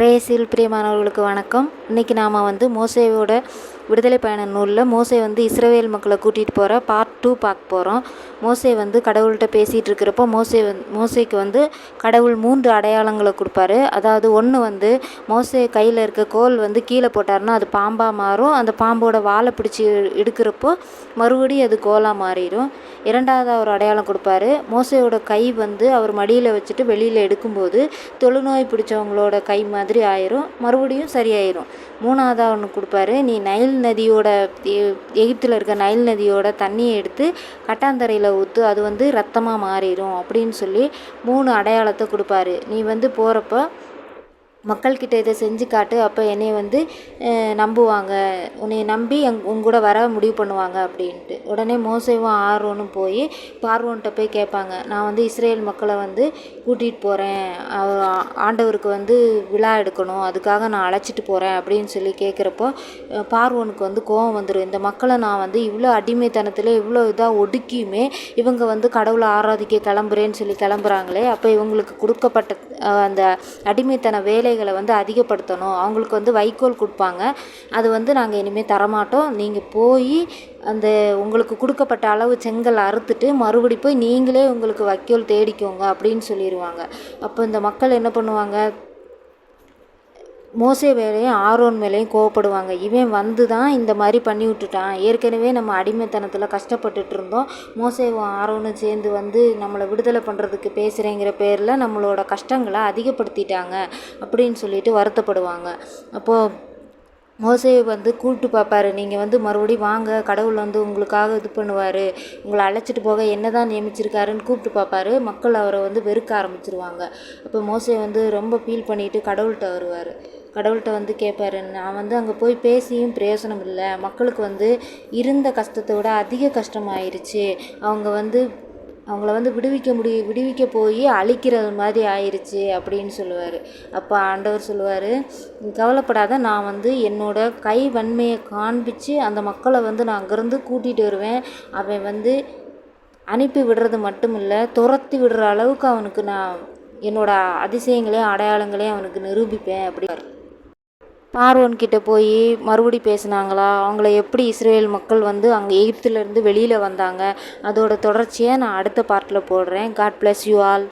ரேசில் பிரியமானவர்களுக்கு வணக்கம். இன்றைக்கி நாம் வந்து மோசேவோட விடுதலை பயண நூலில் மோசே வந்து இஸ்ரேவேல் மக்களை கூட்டிகிட்டு போகிற பார்ட் டூ பார்க்க போகிறோம் மோசே வந்து கடவுள்கிட்ட பேசிகிட்டு இருக்கிறப்போ மோசே வந் மோசேக்கு வந்து கடவுள் மூன்று அடையாளங்களை கொடுப்பாரு. அதாவது ஒன்று வந்து மோசே கையில் இருக்க கோல் வந்து கீழே போட்டார்னா அது பாம்பாக மாறும். அந்த பாம்போட வாழை பிடிச்சி எடுக்கிறப்போ மறுபடியும் அது கோலாக மாறிடும் இரண்டாவது ஒரு அடையாளம் கொடுப்பாரு. மோசையோட கை வந்து அவர் மடியில் வச்சுட்டு வெளியில் எடுக்கும்போது தொழுநோய் பிடிச்சவங்களோட கை மாதிரி ஆயிரும். மறுபடியும் சரியாயிரும். மூணாவதாக ஒன்று கொடுப்பாரு. நீ நைல் நதியோட எகிப்தில் இருக்க நைல் நதியோட தண்ணியை எடுத்து கட்டாந்தரையில் ஊற்று அது வந்து ரத்தமாக மாறிடும் அப்படின்னு சொல்லி மூணு அடையாளத்தை கொடுப்பாரு. நீ வந்து போகிறப்ப மக்கள்கிட்ட இதை செஞ்சு காட்டு அப்போ என்னைய வந்து நம்புவாங்க. உன்னை நம்பி எங் உன் கூட வர முடிவு பண்ணுவாங்க அப்படின்ட்டு. உடனே மோசேவும் ஆர்வனும் போய் பார்வோன்கிட்ட போய் கேட்பாங்க. நான் வந்து இஸ்ரேல் மக்களை வந்து கூட்டிகிட்டு போகிறேன் ஆண்டவருக்கு வந்து விழா எடுக்கணும். அதுக்காக நான் அழைச்சிட்டு போகிறேன் அப்படின்னு சொல்லி கேட்குறப்போ பார்வோனுக்கு வந்து கோவம் வந்துடும் இந்த மக்களை நான் வந்து இவ்வளோ அடிமைத்தனத்தில் இவ்வளோ இதாக ஒடுக்கியுமே இவங்க வந்து கடவுளை ஆராதிக்க கிளம்புறேன்னு சொல்லி கிளம்புறாங்களே அப்போ இவங்களுக்கு கொடுக்கப்பட்ட அந்த அடிமைத்தன வேலை தேவைகளை வந்து அதிகப்படுத்தணும். அவங்களுக்கு வந்து வைக்கோல் கொடுப்பாங்க. அது வந்து நாங்கள் இனிமேல் தரமாட்டோம். நீங்கள் போய் அந்த உங்களுக்கு கொடுக்கப்பட்ட அளவு செங்கல் அறுத்துட்டு மறுபடி போய் நீங்களே உங்களுக்கு வைக்கோல் தேடிக்கோங்க அப்படின்னு சொல்லிடுவாங்க அப்போ இந்த மக்கள் என்ன பண்ணுவாங்க? மோசே மேலேயும் ஆரோன் மேலேயும் கோவப்படுவாங்க. இவன் வந்து தான் இந்த மாதிரி பண்ணி விட்டுட்டான் ஏற்கனவே நம்ம அடிமைத்தனத்தில் கஷ்டப்பட்டுட்டு இருந்தோம். மோசேவும் ஆரோனும் சேர்ந்து வந்து நம்மளை விடுதலை பண்ணுறதுக்கு பேசுகிறேங்கிற பேரில் நம்மளோட கஷ்டங்களை அதிகப்படுத்திட்டாங்க அப்படின்னு சொல்லிட்டு வருத்தப்படுவாங்க. அப்போது மோசையை வந்து கூப்பிட்டு பார்ப்பாரு. நீங்கள் வந்து மறுபடியும் வாங்க. கடவுள் வந்து உங்களுக்காக இது பண்ணுவார். உங்களை அழைச்சிட்டு போக என்ன தான் நியமிச்சிருக்காருன்னு கூப்பிட்டு பார்ப்பாரு. மக்கள் அவரை வந்து வெறுக்க ஆரம்பிச்சிருவாங்க. அப்போ மோசை வந்து ரொம்ப ஃபீல் பண்ணிட்டு கடவுள்கிட்ட வருவார். கடவுள்கிட்ட வந்து கேட்பாரு நான் வந்து அங்கே போய் பேசியும் பிரயோசனம் இல்லை. மக்களுக்கு வந்து இருந்த கஷ்டத்தை விட அதிக கஷ்டமாயிருச்சு. அவங்க வந்து அவங்கள வந்து விடுவிக்க முடிய விடுவிக்க போய் அழிக்கிறது மாதிரி ஆயிடுச்சு அப்படின்னு சொல்லுவார். அப்போ ஆண்டவர் சொல்லுவார் கவலைப்படாத நான் வந்து என்னோட கை வன்மையை காண்பித்து அந்த மக்களை வந்து நான் அங்கேருந்து கூட்டிகிட்டு வருவேன். அவன் வந்து அனுப்பி விடுறது மட்டும் இல்லை துரத்தி விடுற அளவுக்கு அவனுக்கு நான் என்னோட அதிசயங்களையும் அடையாளங்களையும் அவனுக்கு நிரூபிப்பேன் அப்படி பார்வோன் கிட்ட போய் மறுபடி பேசுனாங்களா? அவங்கள எப்படி இஸ்ரேல் மக்கள் வந்து அங்கே எகிப்துலேருந்து வெளியில் வந்தாங்க? அதோட தொடர்ச்சியை நான் அடுத்த பார்ட்டில் போடுறேன். God bless you all